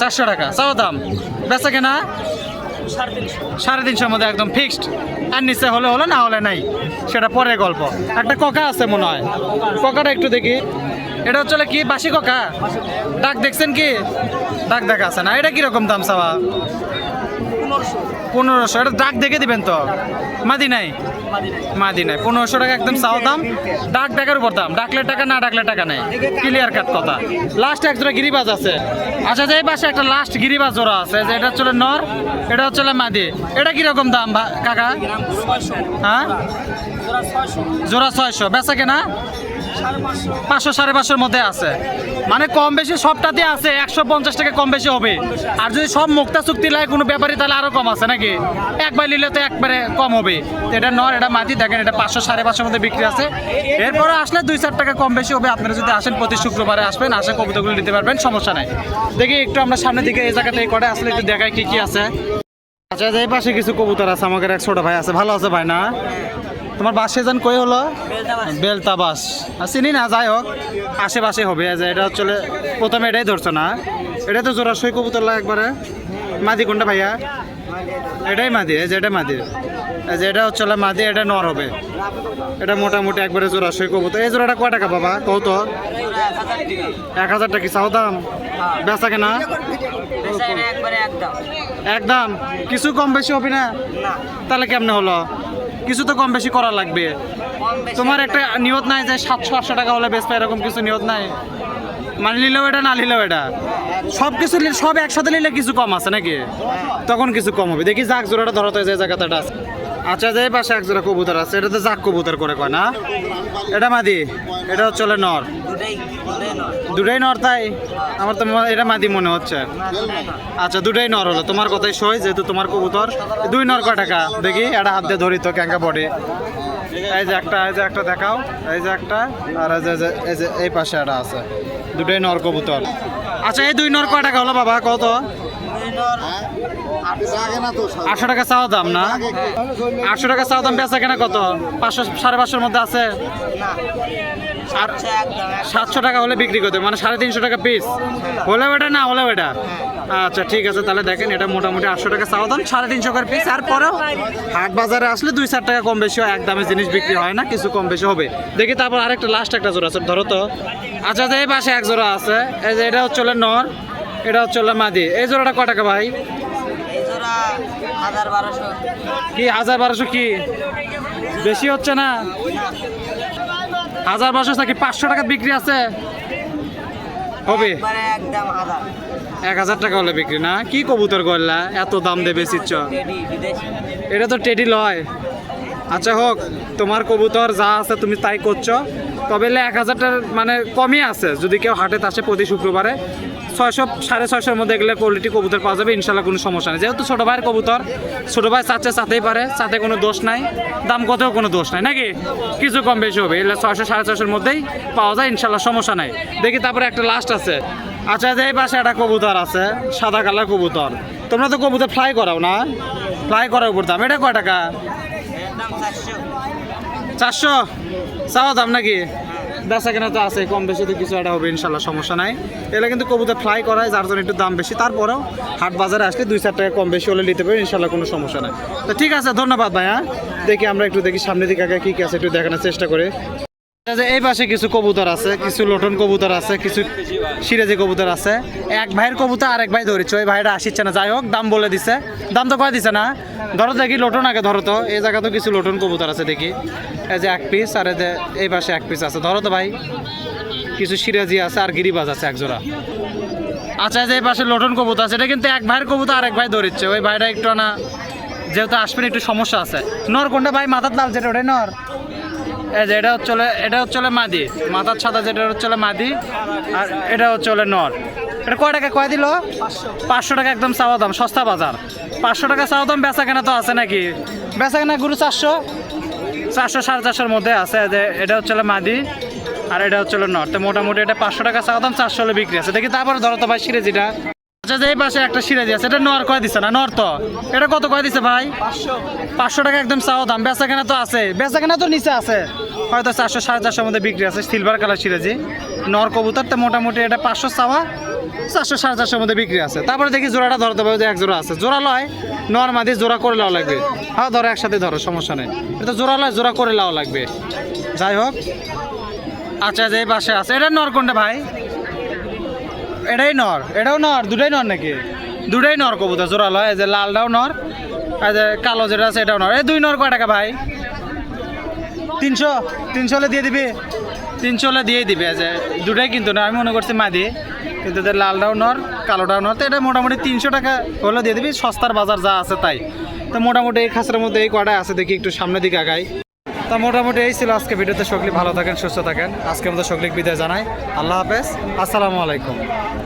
চারশো টাকা। চাওয়া দাম? বেচা কেনা? সাড়ে তিনশোর মধ্যে একদম ফিক্সড আর নিচে হলে হলো, না হলে নাই। সেটা পরে গল্প। একটা ককা আছে মনে হয়। ককাটা একটু দেখি। এটা হচ্ছে কি? বাসি ককা? ডাক দেখছেন কি? ডাক দেখা আছে না? এটা কীরকম দাম চাওয়া? পনেরোশো। এটা ডাক দেখে দিবেন তো? মাদি নাই? মাদি নাই পনেরোশো টাকা একদম চাও দাম। ডাক ডাকার উপর দাম। ডাকলে টাকা না ডাকলে টাকা নেই। ক্লিয়ার কাট কথা। লাস্ট এক জোড়া গিরিবাজ আছে। আচ্ছা যে এই পাশে একটা লাস্ট গিরিবাজ জোড়া আছে যে এটা হচ্ছে নর এটা হচ্ছে মাদি। এটা কীরকম দাম কাকা? হ্যাঁ? জোড়া ছয়শো। বেচা কেনা? পাঁচশো সাড়ে পাঁচশোর মধ্যে আছে। মানে কম বেশি সবটাতে আছে, একশো পঞ্চাশ টাকা কম বেশি হবে। আর যদি সব মুক্তা চুক্তি লাগে, কোনো ব্যাপারই তাহলে আরও কম আছে নাকি? একবার নিলে তো একবারে কম হবে। এটা নর, এটা মাটি, দেখেন এটা পাঁচশো সাড়ে পাঁচশোর মধ্যে বিক্রি আছে। এরপরে আসলে দুই চার টাকা কম বেশি হবে। আপনারা যদি আসেন প্রতি শুক্রবারে আসবেন, আসে কবিতাগুলো নিতে পারবেন, সমস্যা নাই। দেখি একটু আমরা সামনের দিকে এই জায়গাতে এই কটা আসলে একটু দেখায় কি কি আছে। আচ্ছা এই পাশে কিছু কবুতর আছে, আমাদের এক ছোট ভাই আছে। ভালো আছে ভাই, না? তোমার বাসে যান কই হলো? বেলতা বাস আর চিনি না যাই হোক আশেপাশে হবে যে এটা হচ্ছে প্রথমে এটাই ধরছো না? এটা তো জোড়া সই কবুতর লাগে একবারে। মাদি কোনটা ভাইয়া? এটাই মাদি এই যে এটা মাদি। এই যে এটা হচ্ছে মাদি এটা নর হবে। এটা মোটামুটি একবারে জোড়া সই কবুতর। এই জোড়াটা কয় টাকা বাবা? তো। এক হাজার টাকা চাও দাম? বেচা কেনা? একদম। কিছু কম বেশি হবে না। তাহলে কেমনে হলো? কিছু তো কম বেশি করা লাগবে। তোমার একটা নিয়ত নাই যে সাতশো আটশো টাকা হলে বেশ এরকম কিছু নিয়ত নাই? মানে নিলেও এটা না নিলেও এটা। সব কিছু সব একসাথে নিলে কিছু কম আছে নাকি? তখন কিছু কম হবে। দেখি যাক জোড়াটা ধরাতে যায় জায়গাটা আছে। আচ্ছা যে পাশে এক জোড়া কবুতর আছে এটা তো জাক কবুতর করে কয় না? এটা মাদি এটা হলো নর। দুটাই নর। তাই? আমার তো এটা মাদি মনে হচ্ছে। আচ্ছা দুটাই নর হলো। তোমার কথাই সই যেহেতু তোমার কবুতর। দুই নর কয় টাকা? দেখি এটা হাত দিয়ে ধরি তো ক্যাঙ্কা বডি? এই যে একটা এই যে একটা দেখাও। এই যে একটা আর এই যে- যে- এই যে এই পাশে একটা আছে। দুটাই নর কবুতর। আচ্ছা এই দুই নর কয় টাকা হলো বাবা? কত? আটশো টাকা চাওয়া দাম না? আটশো টাকা চাওয়া দাম বেচা কেনা কত? পাঁচশো সাড়ে পাঁচশোর মধ্যে আছে? আর সাতশো টাকা হলে বিক্রি করতে মানে সাড়ে তিনশো টাকা পিস হলে এটা না হলে এটা। আচ্ছা ঠিক আছে তাহলে দেখেন এটা মোটামুটি আটশো টাকা চাওয়া দাম সাড়ে তিনশো করে পিস আর পরেও হাট বাজারে আসলে দুই চার টাকা কম বেশি হয় এক দামে জিনিস বিক্রি হয় না কিছু কম বেশি হবে। দেখি তারপর আরেকটা লাস্ট একটা জোড়া আছে ধরো তো। আচ্ছা যে এই পাশে এক জোড়া আছে এই যে এটা হচ্ছে নর এটা হচ্ছে মাদি। এই জোড়াটা কয় টাকা ভাই? কি হাজার বারোশো কি? বেশি হচ্ছে না? হাজার বারোশো নাকি পাঁচশো টাকা বিক্রি আছে? হবে এক হাজার টাকা হলে বিক্রি না? কি কবুতর করলা এত দাম দিয়ে বেশিচ্ছ এটা তো টেডি লয়। আচ্ছা হোক তোমার কবুতর যা আছে তুমি তাই করছ। তবে এলে এক হাজারটার মানে কমই আছে। যদি কেউ হাটে আসে প্রতি শুক্রবারে, ছয়শো, সাড়ে ছয়শোর মধ্যে এগুলো কোয়ালিটি কবুতর পাওয়া যাবে ইনশাল্লাহ কোনো সমস্যা নেই। যেহেতু ছোটো ভাইয়ের কবুতর, ছোটো ভাই চাচ্ছে চাতেই পারে চাতে কোনো দোষ নাই, দাম কতেও কোনো দোষ নাই, নাকি? কিছু কম বেশি হবে এগুলো ছয়শো, সাড়ে ছয়শোর মধ্যেই পাওয়া যায় ইনশাল্লাহ সমস্যা নাই। দেখি তারপরে একটা লাস্ট আছে। আচ্ছা যে এই পাশে একটা কবুতর আছে, সাদা কালার কবুতর। তোমরা তো কবুতর ফ্লাই করাও না? ফ্লাই করার উপর দাম, এটা কয় টাকা? চারশো? চাওয়া দাম নাকি? বেচা কেনা তো আছে, কম বেশি তো কিছু একটা হবে, ইনশাল্লাহ সমস্যা নাই। এগুলো কিন্তু কবুতর ফ্লাই করায়, যার জন্য একটু দাম বেশি। তারপরেও হাট বাজারে আসলে দুই চার টাকা কম বেশি হলে নিতে পারি ইনশাল্লাহ কোনো সমস্যা নাই। তো ঠিক আছে, ধন্যবাদ ভাইয়া। দেখি আমরা একটু দেখি সামনের দিকে আগে কী কী আছে, একটু দেখানোর চেষ্টা করে। এই পাশে কিছু কবুতর আছে, কিছু লোটন কবুতর আছে, কিছু সিরাজি কবুতর আছে। এক ভাইয়ের কবুতর আরেক ভাই ধরেছে, ওই ভাইটা আসিচ্ছে না। যাই হোক, দাম বলে দিছে। দাম তো কয় দিছে না? ধরো দেখি লোটন আগে ধরো তো। এই জায়গা তো কিছু লটন কবুতর আছে দেখি। এই যে এক পিস আর এই পাশে এক পিস আছে। ধরো তো ভাই, কিছু সিরাজি আছে আর গিরিবাজ আছে এক জোড়া। আচ্ছা যে এই পাশে লটন কবুতর আছে, এটা কিন্তু এক ভাইয়ের কবুতর আরেক ভাই ধরেছে। ওই ভাইটা একটু না যেহেতু আসবেন, একটু সমস্যা আছে। নর, কোনটা ভাই? মাথার লাল যেটা, ওটাই নর? এটা হচ্ছে এটা হচ্ছে মাদি। মাথার ছাতা যেটা হচ্ছে মাদি, আর এটা হচ্ছে নর এটা কয় টাকা কয় দিল? পাঁচশো টাকা একদম চাওয়া দাম, সস্তা বাজার। পাঁচশো টাকা চাওয়া দাম বেচা কেনা তো আছে নাকি? বেচা কেনা গুরু চারশো। চারশো, সাড়ে চারশোর মধ্যে আছে। যে এটা হচ্ছে মাদি, আর এটা হচ্ছে নর তো মোটামুটি এটা পাঁচশো টাকা চাওয়া দাম, চারশো হলে বিক্রি আছে। দেখি তারপরে ধরো তো ভাই সিরেজিটা। আচ্ছা যে এই পাশে একটা সিরাজি আছে এটা নর কয় দিছে না? নর তো। এটা কত কয় দিছে ভাই? পাঁচশো। টাকা একদম চাওয়া দাম। বেচা কেনা তো আছে। বেচা কেনা তো নিচে আছে। হয়তো চারশো সাড়ে চারশোর মধ্যে বিক্রি আছে। সিলভার কালার সিরাজি। নর কবুতর তো মোটামুটি এটা পাঁচশো চাওয়া চারশো সাড়ে চারশোর মধ্যে বিক্রি আছে। তারপরে দেখি জোড়াটা ধরতে পারবে যে এক জোড়া আছে। জোড়া লয় নর মাদি জোড়া করে লাও লাগবে। হ্যাঁ ধরো একসাথে ধরো সমস্যা নেই। এটা জোড়া লয় জোড়া করে লাও লাগবে। যাই হোক। আচ্ছা যে এই পাশে আছে। এটা নর কোনটা ভাই? এটাই নর, এটাও নর, দুটাই নর নাকি? দুটাই নর কবুতর, জোড়া লয়, এই যে লালটাও নর আর যে কালো যেটা আছে এটাও নর। এই দুই নর কয় টাকা ভাই? তিনশো তিনশো হলে দিয়ে দিবি? তিনশো হলে দিয়েই দিবে, এই যে দুটাই কিন্তু না আমি মনে করছি মাদি। কিন্তু এদের লালটাও নর, কালোটাও নর, তো এটা মোটামুটি তিনশো টাকা হলে দিয়ে দিবি, সস্তার বাজার যা আছে তাই। তো মোটামুটি এই খাঁচার মধ্যে এই কটা আছে, দেখি একটু সামনের দিকে আগাই। তা মোটামুটি এই ছিল আজকে ভিডিওতে। সকলে ভালো থাকেন, সুস্থ থাকেন। আজকে আমাদের সকলে বিদায় জানাই। আল্লাহ হাফেজ। আসসালামু আলাইকুম।